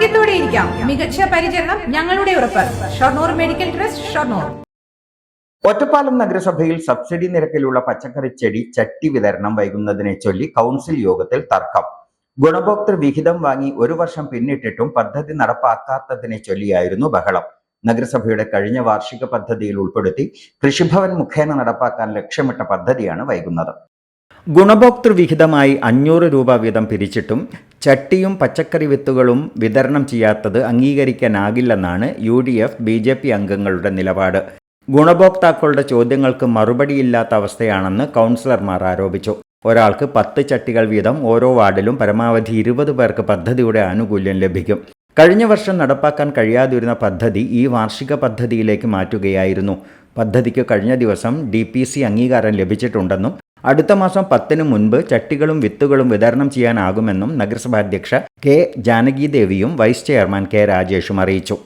ആരോഗ്യത്തോടെ ഇരിക്കാം. മികച്ച പരിചരണം ഞങ്ങളുടെ ഉറപ്പ്. Shoranur medical trust Shoranur. Ottapalam നഗരസഭയിൽ സബ്സിഡി നിരക്കിലുള്ള പച്ചക്കറി ചെടി ചട്ടി വിതരണം വൈകുന്നതിനെ ചൊല്ലി കൗൺസിൽ യോഗത്തിൽ തർക്കം. ഗുണഭോക്തൃ വിഹിതം വാങ്ങി ഒരു വർഷം പിന്നിട്ടിട്ടും പദ്ധതി നടപ്പാക്കാത്തതിനെ ചൊല്ലിയായിരുന്നു ബഹളം. നഗരസഭയുടെ കഴിഞ്ഞ വാർഷിക പദ്ധതിയിൽ ഉൾപ്പെടുത്തി കൃഷിഭവൻ മുഖേന നടപ്പാക്കാൻ ലക്ഷ്യമിട്ട പദ്ധതിയാണ് വൈകുന്നത്. ഗുണഭോക്തൃ വിഹിതമായി അഞ്ഞൂറ് രൂപ വീതം പിരിച്ചിട്ടും ചട്ടിയും പച്ചക്കറി വിത്തുകളും വിതരണം ചെയ്യാത്തത് അംഗീകരിക്കാനാകില്ലെന്നാണ് U D F B J P അംഗങ്ങളുടെ നിലപാട്. ഗുണഭോക്താക്കളുടെ ചോദ്യങ്ങൾക്ക് മറുപടിയില്ലാത്ത അവസ്ഥയാണെന്ന് കൗൺസിലർമാർ ആരോപിച്ചു. ഒരാൾക്ക് പത്ത് ചട്ടികൾ വീതം ഓരോ വാർഡിലും പരമാവധി ഇരുപത് പേർക്ക് പദ്ധതിയുടെ ആനുകൂല്യം ലഭിക്കും. കഴിഞ്ഞ വർഷം നടപ്പാക്കാൻ കഴിയാതിരുന്ന പദ്ധതി ഈ വാർഷിക പദ്ധതിയിലേക്ക് മാറ്റുകയായിരുന്നു. പദ്ധതിക്ക് കഴിഞ്ഞ ദിവസം ഡി പി സി അംഗീകാരം ലഭിച്ചിട്ടുണ്ടെന്നും അടുത്ത മാസം പത്തിനു മുൻപ് ചട്ടികളും വിത്തുകളും വിതരണം ചെയ്യാനാകുമെന്നും നഗരസഭാ അധ്യക്ഷ കെ ജാനകി ദേവിയും വൈസ് ചെയർമാൻ കെ രാജേഷും അറിയിച്ചു